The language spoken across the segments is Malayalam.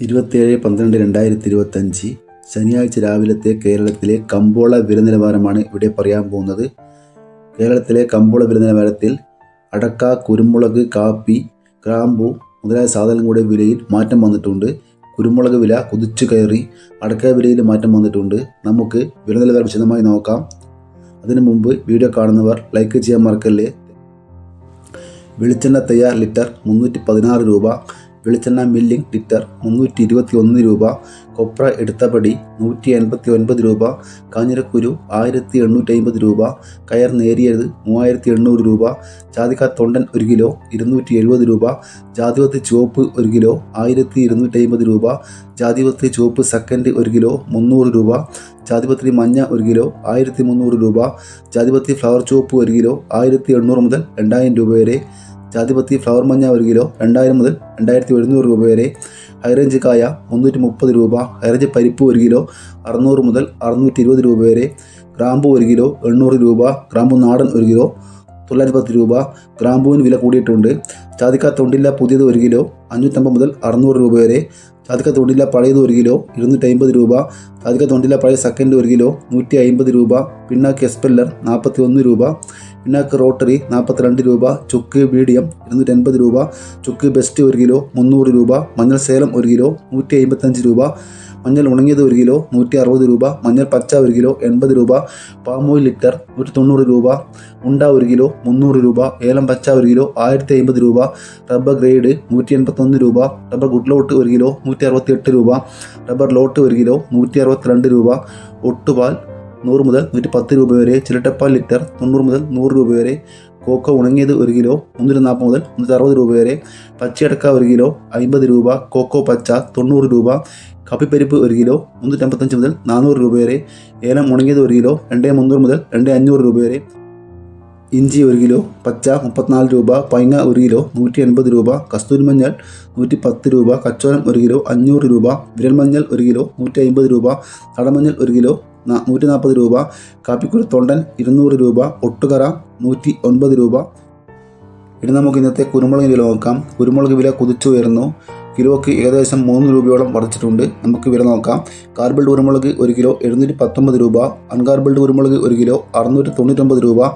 ഇരുപത്തിയേഴ് പന്ത്രണ്ട് രണ്ടായിരത്തി ഇരുപത്തഞ്ച് ശനിയാഴ്ച രാവിലത്തെ കേരളത്തിലെ കമ്പോള വില നിലവാരമാണ് ഇവിടെ പറയാൻ പോകുന്നത്. കേരളത്തിലെ കമ്പോള വില നിലവാരത്തിൽ അടക്ക കുരുമുളക് കാപ്പി ഗ്രാമ്പു മുതലായ സാധനങ്ങളുടെ വിലയിൽ മാറ്റം വന്നിട്ടുണ്ട്. കുരുമുളക് വില കുതിച്ചു കയറി അടക്ക വിലയിൽ മാറ്റം വന്നിട്ടുണ്ട്. നമുക്ക് വില നിലവാരം വിശദമായി നോക്കാം. അതിനു മുമ്പ് വീഡിയോ കാണുന്നവർ ലൈക്ക് ചെയ്യാൻ മറക്കല്ലേ? വെളിച്ചെണ്ണ തയ്യാർ ലിറ്റർ മുന്നൂറ്റി പതിനാറ് രൂപ. വെളിച്ചെണ്ണ മില്ലിംഗ് ലിറ്റർ മുന്നൂറ്റി ഇരുപത്തി ഒന്ന് രൂപ കൊപ്ര എടുത്തപടി നൂറ്റി എൺപത്തി ഒൻപത് രൂപ കാഞ്ഞിരക്കുരു ആയിരത്തി എണ്ണൂറ്റി അമ്പത് രൂപ കയർ നേരിയത് മൂവായിരത്തി എണ്ണൂറ് രൂപ ജാതിക്ക തൊണ്ടൻ ഒരു കിലോ ഇരുന്നൂറ്റി എഴുപത് രൂപ ജാതിപത്തി ചുവപ്പ് ഒരു കിലോ ആയിരത്തി ഇരുന്നൂറ്റി അമ്പത് രൂപ ജാതിപത്രി ചുവപ്പ് സെക്കൻഡ് ഒരു കിലോ മുന്നൂറ് രൂപ ജാതിപത്രി മഞ്ഞ ഒരു കിലോ ആയിരത്തി മുന്നൂറ് രൂപ ജാതിപത്രി ഫ്ലവർ ചുവപ്പ് ഒരു കിലോ ആയിരത്തി എണ്ണൂറ് മുതൽ രണ്ടായിരം രൂപ വരെ ജാതിപത്തി ഫ്ലവർ മഞ്ഞ ഒരു കിലോ രണ്ടായിരം മുതൽ രണ്ടായിരത്തി എഴുന്നൂറ് രൂപ വരെ. ഹൈറേഞ്ച് കായ മുന്നൂറ്റി മുപ്പത് രൂപ. ഹൈറേഞ്ച് പരിപ്പ് ഒരു കിലോ അറുന്നൂറ് മുതൽ അറുന്നൂറ്റി ഇരുപത് രൂപ വരെ. ഗ്രാമ്പു ഒരു കിലോ എണ്ണൂറ് രൂപ. ഗ്രാമ്പു നാടൻ ഒരു കിലോ തൊള്ളായിരത്തി പത്ത് രൂപ. ഗ്രാമ്പുവിന് വില കൂടിയിട്ടുണ്ട്. ചാതിക്ക തൊണ്ടില്ല പുതിയത് ഒരു കിലോ അഞ്ഞൂറ്റമ്പത് മുതൽ അറുന്നൂറ് രൂപ വരെ. ചാതിക്ക തൊണ്ടില്ല പഴയത് ഒരു കിലോ ഇരുന്നൂറ്റി അമ്പത് രൂപ. ചാതിക്ക തൊണ്ടില്ല പഴയ സെക്കൻഡ് ഒരു കിലോ നൂറ്റി അമ്പത് രൂപ. പിണ്ണാക്ക് എസ്പെല്ലർ നാൽപ്പത്തി ഒന്ന് രൂപ. പിണ്ണാക്ക് റോട്ടറി നാൽപ്പത്തിരണ്ട് രൂപ ചുക്ക് മീഡിയം ഇരുന്നൂറ്റി അൻപത് രൂപ ചുക്ക് ബെസ്റ്റ് ഒരു കിലോ മുന്നൂറ് രൂപ മഞ്ഞൾ സേലം ഒരു കിലോ നൂറ്റി അമ്പത്തഞ്ച് രൂപ മഞ്ഞൾ ഉണങ്ങിയത് ഒരു കിലോ നൂറ്റി അറുപത് രൂപ മഞ്ഞൾ പച്ച ഒരു കിലോ എൺപത് രൂപ പാമോയിൽ ലിറ്റർ നൂറ്റി തൊണ്ണൂറ് രൂപ ഉണ്ട ഒരു കിലോ മുന്നൂറ് രൂപ ഏലം പച്ച ഒരു കിലോ ആയിരത്തി അമ്പത് രൂപ റബ്ബർ ഗ്രേഡ് നൂറ്റി എൺപത്തൊന്ന് രൂപ റബ്ബർ ഗുഡ് ലോട്ട് ഒരു കിലോ നൂറ്റി അറുപത്തി എട്ട് രൂപ റബ്ബർ ലോട്ട് ഒരു കിലോ നൂറ്റി അറുപത്തിരണ്ട് രൂപ ഒട്ടുപാൽ നൂറ് മുതൽ നൂറ്റി പത്ത് രൂപ വരെ ചിരട്ടപ്പാൽ ലിറ്റർ തൊണ്ണൂറ് മുതൽ നൂറ് രൂപ വരെ കോക്ക ഉണങ്ങിയത് ഒരു കിലോ മുന്നൂറ്റി നാൽപ്പത് മുതൽ മുന്നൂറ്റി അറുപത് രൂപ വരെ പച്ചയടക്ക ഒരു കിലോ അമ്പത് രൂപ കോക്കോ പച്ച തൊണ്ണൂറ് രൂപ കപ്പിപ്പരിപ്പ് ഒരു കിലോ മുന്നൂറ്റി അമ്പത്തഞ്ച് മുതൽ നാനൂറ് രൂപ വരെ ഏലം ഉണങ്ങിയത് ഒരു കിലോ രണ്ട് മുന്നൂറ് മുതൽ രണ്ട് അഞ്ഞൂറ് രൂപ വരെ ഇഞ്ചി ഒരു കിലോ പച്ച മുപ്പത്തിനാല് രൂപ പൈങ്ങ ഒരു കിലോ നൂറ്റി എൺപത് രൂപ കസ്തൂരി മഞ്ഞൾ നൂറ്റി പത്ത് രൂപ കച്ചോലം ഒരു കിലോ അഞ്ഞൂറ് രൂപ വിരൽ മഞ്ഞൾ ഒരു കിലോ നൂറ്റി അമ്പത് രൂപ കടമഞ്ഞൾ ഒരു കിലോ നൂറ്റി നാൽപ്പത് രൂപ കാപ്പിക്കുരു തൊണ്ടൻ ഇരുന്നൂറ് രൂപ ഒട്ടുകറ നൂറ്റി ഒൻപത് രൂപ. ഇനി നമുക്ക് ഇന്നത്തെ കുരുമുളക് വില നോക്കാം. കുരുമുളക് വില കുതിച്ചുയർന്നു കിലോയ്ക്ക് ഏകദേശം മൂന്ന് രൂപയോളം വർദ്ധിച്ചിട്ടുണ്ട്. നമുക്ക് വില നോക്കാം. കാർബിൾഡ് കുരുമുളക് ഒരു കിലോ എഴുന്നൂറ്റി പത്തൊമ്പത് രൂപ. അൺകാർബിൾഡ് കുരുമുളക് ഒരു കിലോ അറുന്നൂറ്റി തൊണ്ണൂറ്റൊമ്പത് രൂപ.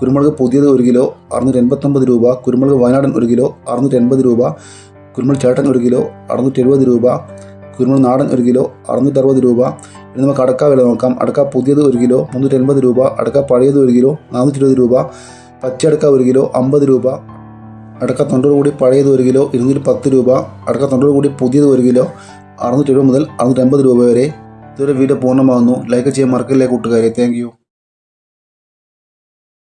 കുരുമുളക് പുതിയത് ഒരു കിലോ അറുന്നൂറ്റി എൺപത്തൊമ്പത് രൂപ. കുരുമുളക് വയനാടൻ ഒരു കിലോ അറുന്നൂറ്റി എൺപത് രൂപ. കുരുമുളക് ചേട്ടൻ ഒരു കിലോ അറുന്നൂറ്റി എഴുപത് രൂപ. കുരുമുളക് നാടൻ ഒരു കിലോ അറുന്നൂറ്റി അറുപത് രൂപ. ഇനി നമുക്ക് അടക്ക വില നോക്കാം. അടക്ക പുതിയത് ഒരു കിലോ മുന്നൂറ്റി എൺപത് രൂപ. അടക്ക പഴയത് ഒരു കിലോ നാനൂറ്റി ഇരുപത് രൂപ പച്ചടക്ക ഒരു കിലോ അമ്പത് രൂപ. അടക്ക തൊണ്ടോട് കൂടി പഴയത് ഒരു കിലോ ഇരുന്നൂറ്റി പത്ത് രൂപ. അടക്ക തൊണ്ടോട് കൂടി പുതിയത് ഒരു കിലോ അറുന്നൂറ്റി എഴുപത് മുതൽ അറുന്നൂറ്റി അമ്പത് രൂപ വരെ. ഇതുവരെ വീഡിയോ പൂർണമാകുന്നു. ലൈക്ക് ചെയ്യാൻ മറക്കില്ല കൂട്ടുകാരെ. താങ്ക്